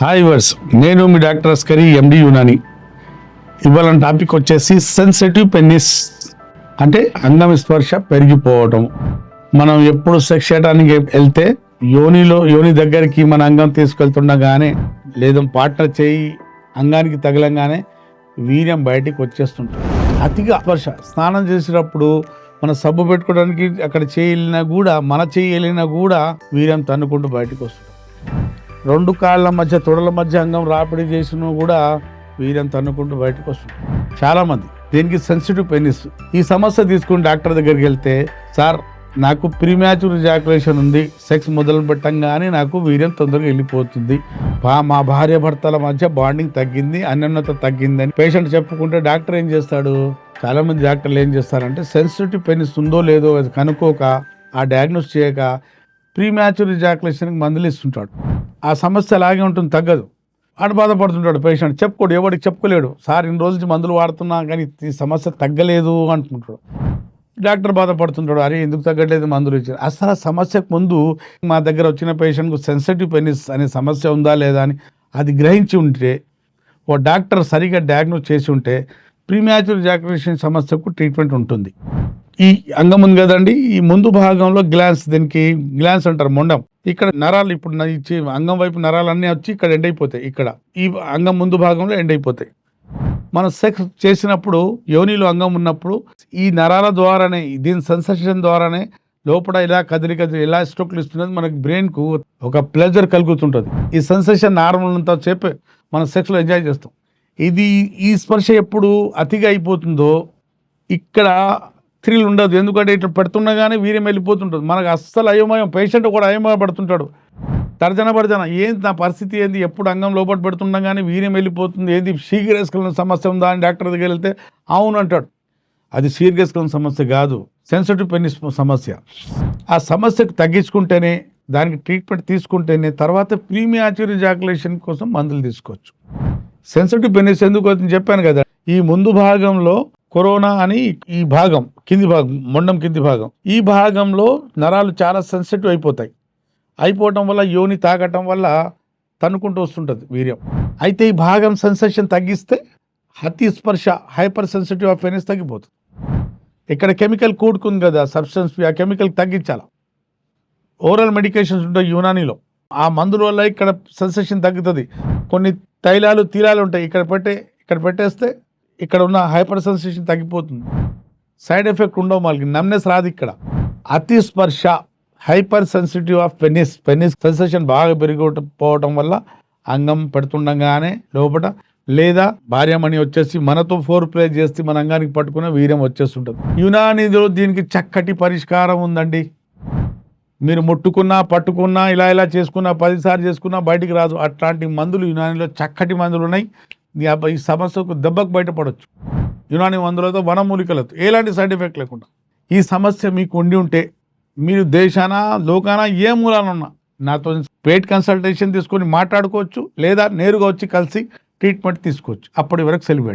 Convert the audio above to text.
Hi verse నేను మీ doctor Askari ఎండి యునాని. ఇవాళ topic వచ్చేసి సెన్సిటివ్ పెన్నిస్ అంటే అంగం స్పర్శ పెరిగిపోవటం. మనం ఎప్పుడు సెక్స్ చేయడానికి వెళ్తే యోనిలో యోని దగ్గరికి మన అంగం తీసుకెళ్తుండగానే లేదా పార్ట్నర్ చేయి అంగానికి తగలంగానే వీర్యం బయటికి వచ్చేస్తుంటుంది. అతిగా స్పర్శ స్నానం చేసేటప్పుడు మన సబ్బు పెట్టుకోవడానికి అక్కడ చేయలినా కూడా మన చేయలినా కూడా వీర్యం తన్నుకుంటూ బయటకు వస్తుంది. రెండు కాళ్ళ మధ్య తొడల మధ్య అంగం రాపిడి చేసిన కూడా వీర్యం తన్నుకుంటూ బయటకు వస్తుంది చాలామంది. దీనికి సెన్సిటివ్ పెనిస్ ఈ సమస్య తీసుకుని డాక్టర్ దగ్గరికి వెళ్తే సార్ నాకు ప్రీమ్యాచుర్ జాకులేషన్ ఉంది. సెక్స్ మొదలు పెట్టంగానే నాకు వీర్యం తొందరగా వెళ్ళిపోతుంది. బా- మా భార్య భర్తల మధ్య బాండింగ్ తగ్గింది అన్యోన్యత తగ్గింది అని పేషెంట్ చెప్పుకుంటే డాక్టర్ ఏం చేస్తాడు? చాలామంది డాక్టర్లు ఏం చేస్తారంటే సెన్సిటివ్ పెనిస్ ఉందో లేదో అది కనుక్కోక ఆ డయాగ్నోస్ చేయక ప్రీమ్యాచుర్ జాకులేషన్కి మందులు ఇస్తుంటాడు. ఆ సమస్య అలాగే ఉంటుంది తగ్గదు. వాడు బాధపడుతుంటాడు పేషెంట్ చెప్పుకోడు ఎవడికి చెప్పుకోలేడు. సార్ ఇన్ని రోజులు నుంచి మందులు వాడుతున్నా కానీ ఈ సమస్య తగ్గలేదు అంటుంటాడు. డాక్టర్ బాధపడుతుంటాడు అరే ఎందుకు తగ్గట్లేదు మందులు ఇచ్చారు? అసలు ఆ సమస్యకు ముందు మా దగ్గర వచ్చిన పేషెంట్కు సెన్సిటివ్ పెనిస్ అనే సమస్య ఉందా లేదా అని అది గ్రహించి ఉంటే ఓ డాక్టర్ సరిగా డయాగ్నోస్ చేసి ఉంటే ప్రీమ్యాచుర్ జాకులేషన్ సమస్యకు ట్రీట్మెంట్ ఉంటుంది. ఈ అంగం ఉంది కదండి ఈ ముందు భాగంలో గ్లాన్స్ దీనికి గ్లాన్స్ అంటారు మొండం. ఇక్కడ నరాలు ఇప్పుడు నా- అంగం వైపు నరాలు అన్నీ వచ్చి ఇక్కడ ఎండ్ అయిపోతాయి. ఇక్కడ. ఈ అంగం ముందు భాగంలో ఎండ్ అయిపోతాయి. మనం సెక్స్ చేసినప్పుడు యోనిలో అంగం ఉన్నప్పుడు ఈ నరాల ద్వారానే దీని సెన్సేషన్ ద్వారానే లోపల ఇలా కదిలి కదిలి ఇలా స్ట్రోక్లు ఇస్తున్నది మనకి బ్రెయిన్కు ఒక ప్లెజర్ కలుగుతుంటుంది. ఈ సెన్సేషన్ నార్మల్ అంతా చెప్పి మనం సెక్స్లో ఎంజాయ్ చేస్తాం. ఇది ఈ స్పర్శ ఎప్పుడు అతిగా అయిపోతుందో ఇక్కడ స్త్రీలు ఉండదు. ఎందుకంటే ఇట్లా పెడుతుండగానే వీర్యం వెళ్ళిపోతుంటుంది. మనకు అస్సలు అయోమయం. పేషెంట్ కూడా అయోమయ పడుతుంటాడు తర్జన భర్జన. ఏంది నా పరిస్థితి ఏంది? ఎప్పుడు అంగం లోపల పెడుతుండగానే వీర్యం వెళ్ళిపోతుంది. ఏంది? సీరియస్కలన సమస్య ఉందా అని డాక్టర్ దగ్గర వెళ్తే అవును అంటాడు. అది సీరియస్కలన సమస్య కాదు. సెన్సిటివ్ పెనిస్ సమస్య. ఆ సమస్యకు తగ్గించుకుంటేనే దానికి ట్రీట్మెంట్ తీసుకుంటేనే తర్వాత ప్రీమియాచురీ జాకులేషన్ కోసం మందులు తీసుకోవచ్చు. సెన్సిటివ్ పెనిస్ ఎందుకు అవుతుంది చెప్పాను కదా. ఈ ముందు భాగంలో కరోనా అని ఈ భాగం కింది భాగం మొండం కింది భాగం. ఈ భాగంలో నరాలు చాలా సెన్సిటివ్ అయిపోతాయి. అయిపోవటం వల్ల యోని తాగటం వల్ల తన్నుకుంటూ వస్తుంటుంది వీర్యం. అయితే ఈ భాగం సెన్సేషన్ తగ్గిస్తే అతి స్పర్శ హైపర్ సెన్సిటివ్ ఆఫ్ పెనిస్ తగ్గిపోతుంది. ఇక్కడ కెమికల్ కూడుకుంది కదా సబ్స్టెన్స్ ఆ కెమికల్ తగ్గించాలి? ఓరల్ మెడికేషన్స్ ఉంటాయి యునానీలో. ఆ మందుల వల్ల ఇక్కడ సెన్సేషన్ తగ్గుతుంది. కొన్ని తైలాలు తీరాలు ఉంటాయి. ఇక్కడ పెట్టే ఇక్కడ పెట్టేస్తే ఇక్కడ ఉన్న హైపర్ సెన్సేషన్ తగ్గిపోతుంది. సైడ్ ఎఫెక్ట్ ఉండవు వాళ్ళకి నమ్నెస్ రాదు ఇక్కడ. అతి స్పర్శ hyper sensitive of penis. Penis sensation బాగా పెరిగిపోవటం వల్ల అంగం పెడుతుండగానే లోపల లేదా భార్యమణి వచ్చేసి మనతో ఫోర్ ప్లే చేస్తే మన అంగానికి పట్టుకున్న వీర్యం వచ్చేస్తుంటుంది. యునానిలో దీనికి చక్కటి పరిష్కారం ఉందండి. మీరు ముట్టుకున్నా పట్టుకున్నా ఇలా ఇలా చేసుకున్నా పదిసార్లు చేసుకున్నా బయటికి రాదు. అట్లాంటి మందులు యునానిలో చక్కటి మందులు ఉన్నాయి. ఈ ఈ సమస్యకు దెబ్బకు బయటపడవచ్చు యునాని మందులతో వనమూలికలతో ఎలాంటి సైడ్ ఎఫెక్ట్ లేకుండా. ఈ సమస్య మీకు ఉండి ఉంటే మీరు దేశాన లోకాన ఏ మూలానన్నా నాతో పేట్ కన్సల్టేషన్ తీసుకొని మాట్లాడుకోవచ్చు లేదా నేరుగా వచ్చి కలిసి ట్రీట్మెంట్ తీసుకోవచ్చు. అప్పటి వరకు సెలవు